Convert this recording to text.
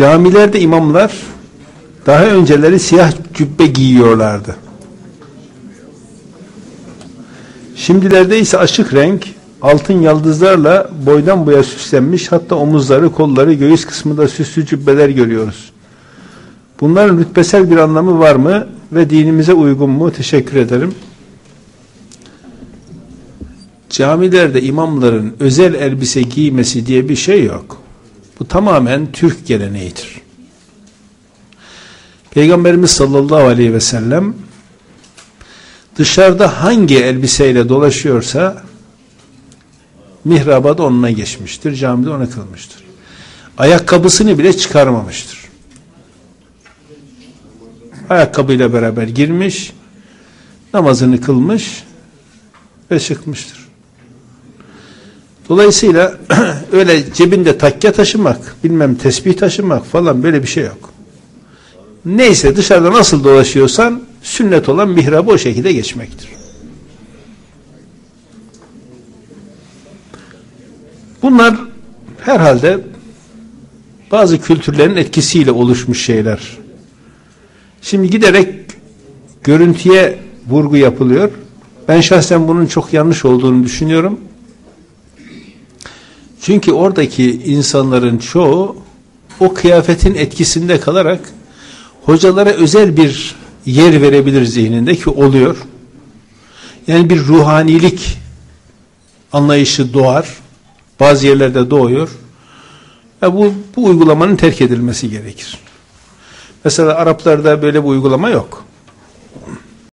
Camilerde imamlar daha önceleri siyah cübbe giyiyorlardı. Şimdilerde ise açık renk altın yıldızlarla boydan boya süslenmiş hatta omuzları, kolları, göğüs kısmında süslü cübbeler görüyoruz. Bunların rütbesel bir anlamı var mı ve dinimize uygun mu? Teşekkür ederim. Camilerde imamların özel elbise giymesi diye bir şey yok. Bu tamamen Türk geleneğidir. Peygamberimiz sallallahu aleyhi ve sellem dışarıda hangi elbiseyle dolaşıyorsa mihraba da onunla geçmiştir, camide ona kılmıştır. Ayakkabısını bile çıkarmamıştır. Ayakkabıyla beraber girmiş, namazını kılmış ve çıkmıştır. Dolayısıyla öyle cebinde takke taşımak, bilmem tesbih taşımak falan böyle bir şey yok. Neyse dışarıda nasıl dolaşıyorsan sünnet olan mihrabı o şekilde geçmektir. Bunlar herhalde bazı kültürlerin etkisiyle oluşmuş şeyler. Şimdi giderek görüntüye vurgu yapılıyor. Ben şahsen bunun çok yanlış olduğunu düşünüyorum. Çünkü oradaki insanların çoğu o kıyafetin etkisinde kalarak hocalara özel bir yer verebilir zihninde ki oluyor. Yani bir ruhanilik anlayışı doğar. Bazı yerlerde doğuyor. Ve bu, bu uygulamanın terk edilmesi gerekir. Mesela Araplarda böyle bir uygulama yok.